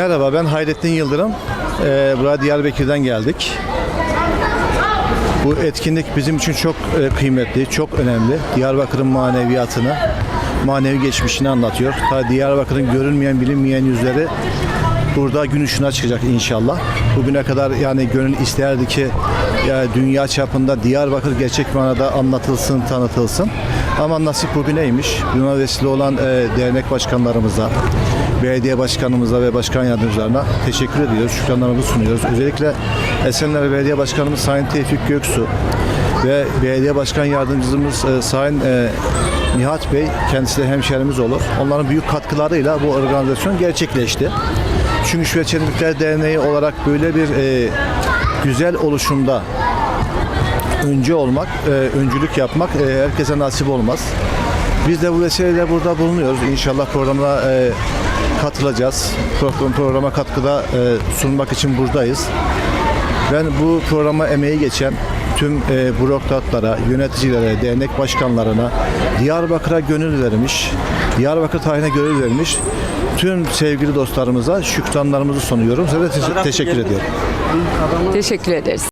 Merhaba ben Hayrettin Yıldırım. Ee, buraya Diyarbakır'dan geldik. Bu etkinlik bizim için çok e, kıymetli, çok önemli. Diyarbakır'ın maneviyatını, manevi geçmişini anlatıyor. Ta Diyarbakır'ın görünmeyen, bilinmeyen yüzleri burada gün ışığına çıkacak inşallah. Bugüne kadar yani gönül isterdi ki ya dünya çapında Diyarbakır gerçek manada anlatılsın, tanıtılsın. Ama nasip bugüneymiş. Buna vesile olan e, dernek başkanlarımıza, belediye başkanımıza ve başkan yardımcılarına teşekkür ediyoruz. Şükranlarımızı sunuyoruz. Özellikle Esenler Belediye Başkanımız Sayın Tevfik Göksu ve belediye başkan yardımcımız e, Sayın e, Nihat Bey kendisi de hemşerimiz olur. Onların büyük katkılarıyla bu organizasyon gerçekleşti. Çünkü Şüphecilikler Derneği olarak böyle bir e, güzel oluşumda öncü olmak, e, öncülük yapmak e, herkese nasip olmaz. Biz de bu vesileyle burada bulunuyoruz. İnşallah programa e, katılacağız. Program, programa katkıda e, sunmak için buradayız. Ben bu programa emeği geçen tüm e, bürokratlara, yöneticilere, dernek başkanlarına, Diyarbakır'a gönül vermiş, Diyarbakır tarihine gönül vermiş tüm sevgili dostlarımıza şükranlarımızı sunuyorum. Size de te- teşekkür ediyorum. Teşekkür ederiz.